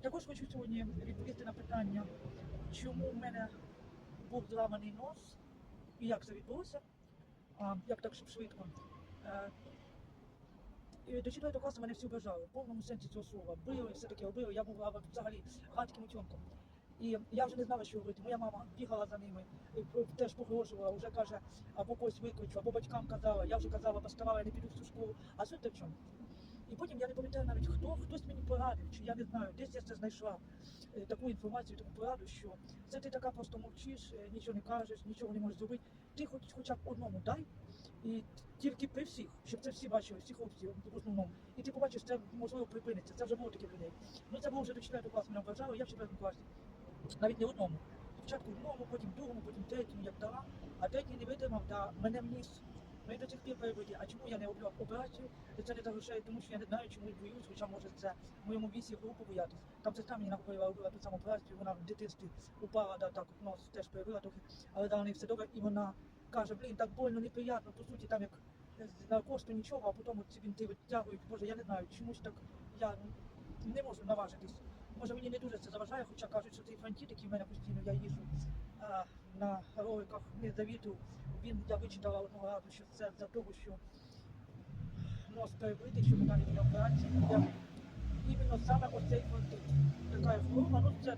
Також хочу сьогодні відповісти на питання, чому в мене був зламаний нос і як це відбулося, а, як так швидко. Е, і до 4 класу мене всі ображали, в повному сенсі цього слова. Били, все таке робили, я була взагалі гадким утьонком. І я вже не знала, що робити. Моя мама бігала за ними, теж погрожувала, вже каже, або когось викличу, або батькам казала. Я вже казала, поставала, я не піду в цю школу. А суть в чому? Потім я не пам'ятаю навіть хто, хтось мені порадив, чи я не знаю, десь я це знайшла е, таку інформацію, таку пораду, що це ти така просто мовчиш, е, нічого не кажеш, нічого не можеш зробити. Ти хоч хоча б одному дай, і тільки при всіх, щоб це всі бачили, всі хлопці в основному. І ти побачиш, це можливо припиниться. Це вже було таких людей. Ну це було вже до 4 класу мене вважали, я в 4 класі. Навіть не одному. Спочатку одному, потім другому, потім третьому, як дала, а третій не витримав, та мене вніс. Ну і до цих пір перебиті. А чому я не роблю операцію? Це не залишає, тому що я не знаю, чому боюсь, хоча може це в моєму вісі групу боятись. Там сестра мені наговорила, робила ту саму операцію, вона в дитинстві упала, да, так нос теж перебила трохи, але дала неї все добре, і вона каже, блін, так больно, неприємно, по суті, там як на кошту нічого, а потім от ці бінти витягують. Боже, я не знаю, чомусь так я не можу наважитись. Може мені не дуже це заважає, хоча кажуть, що цей фронтіт, який в мене постійно я їжджу а, на роликах не завіту, він я вичитала одного разу, що це за того, що нос перебитий, що вона не операції. Іменно саме оцей фронтит. Така форма, ну це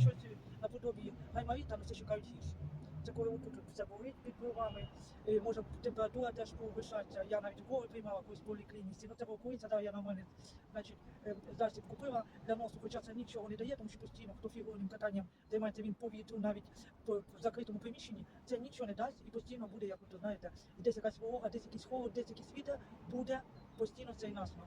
щось наподобі гайморіта, але це шукають гірше. Це коли все болить під бровами, може температура теж повишатися. Я навіть уколи приймала колись в поліклініці. Ну це евакуація, да, я на мене значить, е, засіб купила для носу, хоча це нічого не дає, тому що постійно хто фігурним катанням займається він повітру навіть в закритому приміщенні, це нічого не дасть і постійно буде, як от, знаєте, десь якась волога, десь якийсь холод, десь якийсь вітер, буде постійно цей насмак.